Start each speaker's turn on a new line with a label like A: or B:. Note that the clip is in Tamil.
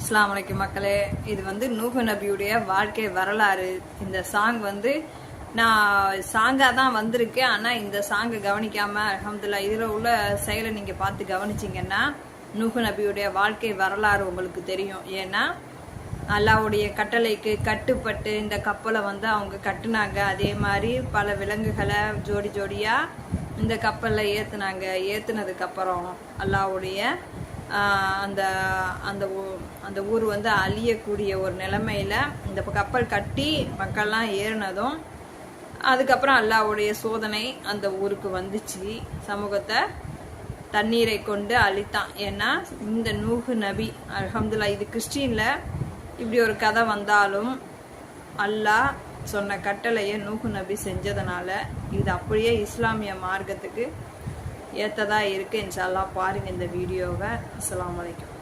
A: இஸ்லாம் அலைக்கு மக்களே இது வந்து நூஹு நபியுடைய வாழ்க்கை வரலாறு. இந்த சாங் வந்து நான் சாங்காக தான் வந்திருக்கேன். ஆனால் இந்த சாங்கை கவனிக்காமல் அல்ஹம்துலில்லா இதில் உள்ள செயலை நீங்கள் பார்த்து கவனிச்சிங்கன்னா நூஹு நபியுடைய வாழ்க்கை வரலாறு உங்களுக்கு தெரியும். ஏன்னா அல்லாவுடைய கட்டளைக்கு கட்டுப்பட்டு இந்த கப்பலை வந்து அவங்க கட்டுனாங்க. அதே மாதிரி பல விலங்குகளை ஜோடி ஜோடியாக இந்த கப்பலில் ஏற்றுனாங்க ஏற்றுனதுக்கப்புறம் அல்லாவுடைய அந்த அந்த ஊ- அந்த ஊர் வந்து அழியக்கூடிய ஒரு நிலைமையில இந்த கப்பல் கட்டி மக்கள்லாம் ஏறினதும் அதுக்கப்புறம் அல்லாவுடைய சோதனை அந்த ஊருக்கு வந்துச்சு. சமூகத்தை தண்ணீரை கொண்டு அழித்தான். ஏன்னா இந்த நூகு நபி அல்ஹம்துல்லா இது கிறிஸ்டின்ல இப்படி ஒரு கதை வந்தாலும் அல்லாஹ் சொன்ன கட்டளையை நூகு நபி செஞ்சதுனால இது அப்படியே இஸ்லாமிய மார்க்கத்துக்கு ஏற்றதாக இருக்குது இன்ஷால்லாம் பாருங்கள் இந்த வீடியோவை. அஸ்ஸலாமு அலைக்கும்.